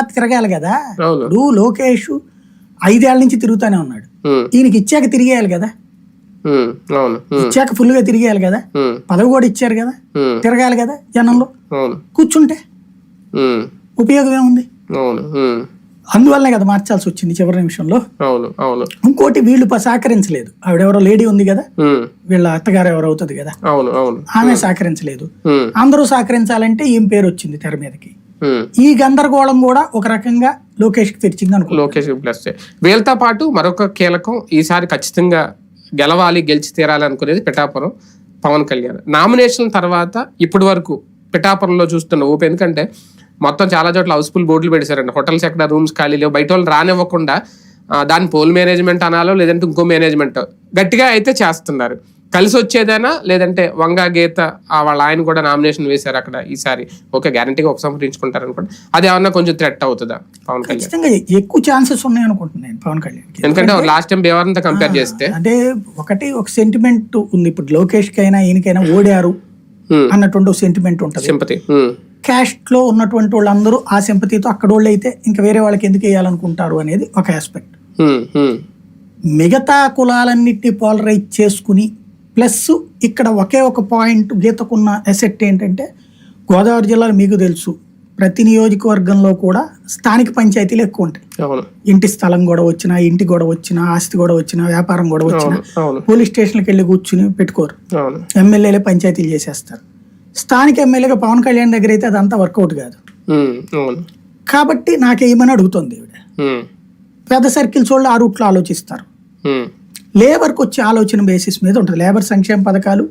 తిరగాలి కదా? ఇప్పుడు లోకేష్ ఐదేళ్ళ నుంచి తిరుగుతానే ఉన్నాడు. ఈయనకి ఇచ్చాక తిరిగేయాలి కదా? ఇచ్చాక full గా తిరిగేయాలి కదా? పదవి కూడా ఇచ్చారు కదా? తిరగాలి కదా జనంలో? కూర్చుంటే ఉపయోగం ఏముంది? అందువల్లనే కదా మార్చాల్సి వచ్చింది చివరి నిమిషంలో. ఇంకోటి వీళ్ళు సహకరించలేదు. ఆవిడెవరో లేడీ ఉంది కదా? వీళ్ళ అత్తగారు ఎవరు అవుతుంది కదా ఆమె సహకరించలేదు. అందరూ సహకరించాలంటే ఏం పేరు వచ్చింది తెర మీదకి. ఈ గందరగోళం కూడా ఒక రకంగా లోకేష్కి తెరిచింది అనుకో లోకేష్ ప్లస్ వీళ్ళతో పాటు మరొక కీలకం ఈసారి ఖచ్చితంగా గెలవాలి గెలిచి తీరాలి అనుకునేది పిఠాపురం పవన్ కళ్యాణ్. నామినేషన్ తర్వాత ఇప్పటి వరకు పిఠాపురంలో చూస్తున్న ఊపు ఎందుకంటే మొత్తం చాలా చోట్ల హౌస్ఫుల్ బోర్డులు పెట్టేశారండి. హోటల్స్ ఎక్కడ రూమ్స్ ఖాళీ లేవు. బయట వాళ్ళు రానివ్వకుండా దాని పోల్ మేనేజ్మెంట్ అనాలో లేదంటే ఇంకో మేనేజ్మెంట్. గట్టిగా అయితే చేస్తున్నారు. కలిసి వచ్చేదేనా లేదంటే వంగ గీత ఆ వాళ్ళ ఆయన కూడా నామినేషన్ వేశారు అక్కడ ఈసారి. ఓకే గ్యారంటీగా ఉపసంహరించుకుంటారు అనుకోండి అది ఏమన్నా కొంచెం థ్రెట్ అవుతుందా పవన్ కళ్యాణ్? ఎక్కువ ఛాన్సెస్ ఉన్నాయి అనుకుంటున్నాను పవన్ కళ్యాణ్ ఎందుకంటే లాస్ట్ టైం బేవారంతో కంపేర్ చేస్తే. అంటే ఒకటి ఒక సెంటిమెంట్ ఉంది. ఇప్పుడు లోకేష్ కైనా ఈయనకైనా ఓడారు. అన్నటువంటి సెంటిమెంట్ ఉంటుంది. సింపతి. క్యాస్ట్లో ఉన్నటువంటి వాళ్ళందరూ ఆ సింపతితో అక్కడ వాళ్ళు అయితే ఇంకా వేరే వాళ్ళకి ఎందుకు వేయాలనుకుంటారు అనేది ఒక ఆస్పెక్ట్ మిగతా కులాలన్నిటిని పోలరైజ్ చేసుకుని ప్లస్ ఇక్కడ ఒకే ఒక పాయింట్ గీతకున్న ఎసెట్ ఏంటంటే గోదావరి జిల్లాలో మీకు తెలుసు. ప్రతి నియోజకవర్గంలో కూడా స్థానిక పంచాయతీలు ఎక్కువ ఉంటాయి. ఇంటి స్థలం కూడా వచ్చినా ఇంటి కూడా వచ్చినా ఆస్తి కూడా వచ్చినా వ్యాపారం కూడా వచ్చినా పోలీస్ స్టేషన్కి వెళ్ళి కూర్చుని పెట్టుకోరు. ఎమ్మెల్యేలే పంచాయతీలు చేసేస్తారు. స్థానిక ఎమ్మెల్యేగా పవన్ కళ్యాణ్ దగ్గర అయితే అదంతా వర్కౌట్ కాదు. కాబట్టి నాకేమని అడుగుతుంది ఈవిడ? పెద్ద సర్కిల్స్ వాళ్ళు ఆ రూట్లో ఆలోచిస్తారు. లేబర్కి వచ్చే ఆలోచన బేసిస్ మీద ఉంటుంది. లేబర్ సంక్షేమ పథకాలు